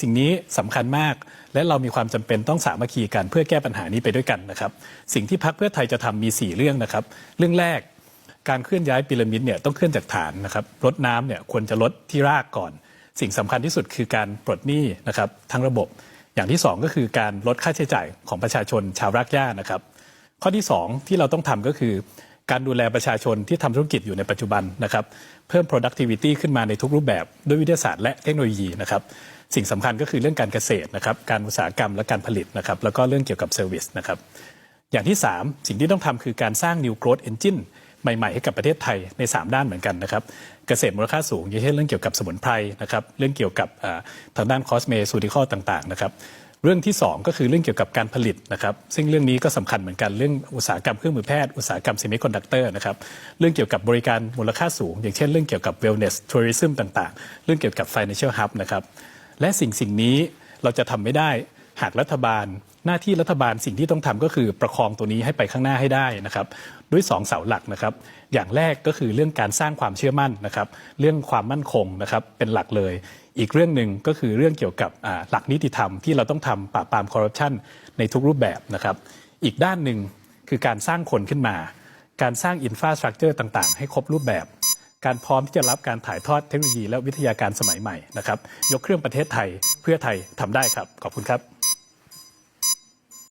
สิ่งนี้สำคัญมาก และเรามีความจำเป็นต้องสามัคคีกันเพื่อแก้ปัญหานี้ไปด้วยกันนะครับ สิ่งที่พักเพื่อไทยจะทำมี 4 เรื่องนะครับ เรื่องแรกการเคลื่อนย้ายพีระมิดเนี่ยต้องเคลื่อนจากฐานนะครับลดน้ำเนี่ยควรจะลดที่รากก่อน สิ่งสำคัญที่สุดคือการปลดหนี้นะครับทั้งระบบ อย่างที่สองก็คือการลดค่าใช้จ่ายของประชาชนชาวรากหญ้านะครับ ข้อที่ 2 ที่เราต้องทำก็คือการดูแลประชาชนที่ทำธุรกิจอยู่ในปัจจุบันนะครับ เพิ่ม productivity ขึ้นมาในทุกรูปแบบด้วยวิทยาศาสตร์และเทคโนโลยีนะครับ สิ่งสำคัญก็คือเรื่องการเกษตรนะครับการอุตสาหกรรมและการผลิตนะครับแล้วก็เรื่องเกี่ยวกับ service นะครับอย่างที่ 3 สิ่งที่ต้องทำคือการสร้าง new growth engine ใหม่ ๆ ให้กับประเทศไทยใน 3 ด้านเหมือนกันนะครับ เกษตรมูลค่าสูงอย่างเช่นเรื่องเกี่ยวกับสมุนไพรนะครับเรื่องเกี่ยวกับทางด้านคอสเมซูติคอลต่างๆนะครับเรื่องที่ 2 ก็คือเรื่องเกี่ยวกับการผลิตนะครับซึ่งเรื่องนี้ก็สำคัญเหมือนกันเรื่องอุตสาหกรรมเครื่องมือแพทย์อุตสาหกรรมเซมิคอนดักเตอร์นะครับเรื่องเกี่ยวกับบริการมูลค่าสูง อย่างเช่นเรื่องเกี่ยวกับ wellness tourism ต่างๆ เรื่องเกี่ยวกับ financial hub นะครับ และสิ่งสิ่งนี้เราจะทำไม่ได้หากรัฐบาล หน้าที่รัฐบาลสิ่งที่ต้องทำก็คือประคองตัวนี้ให้ไปข้างหน้าให้ได้นะครับด้วยสองเสาหลักนะครับ อย่างแรกก็คือเรื่องการสร้างความเชื่อมั่นนะครับ เรื่องความมั่นคงนะครับเป็นหลักเลย อีกเรื่องหนึ่งก็คือเรื่องเกี่ยวกับหลักนิติธรรมที่เราต้องทำปราบปรามคอร์รัปชันในทุกรูปแบบนะครับ อีกด้านหนึ่งคือการสร้างคนขึ้นมา การสร้างอินฟราสตรักเจอร์ต่าง ๆ ให้ครบรูปแบบ การพร้อมที่จะรับการถ่ายทอดเทคโนโลยีและวิทยาการสมัยใหม่นะครับยกเครื่องประเทศไทยเพื่อไทยทำได้ครับ ขอบคุณครับ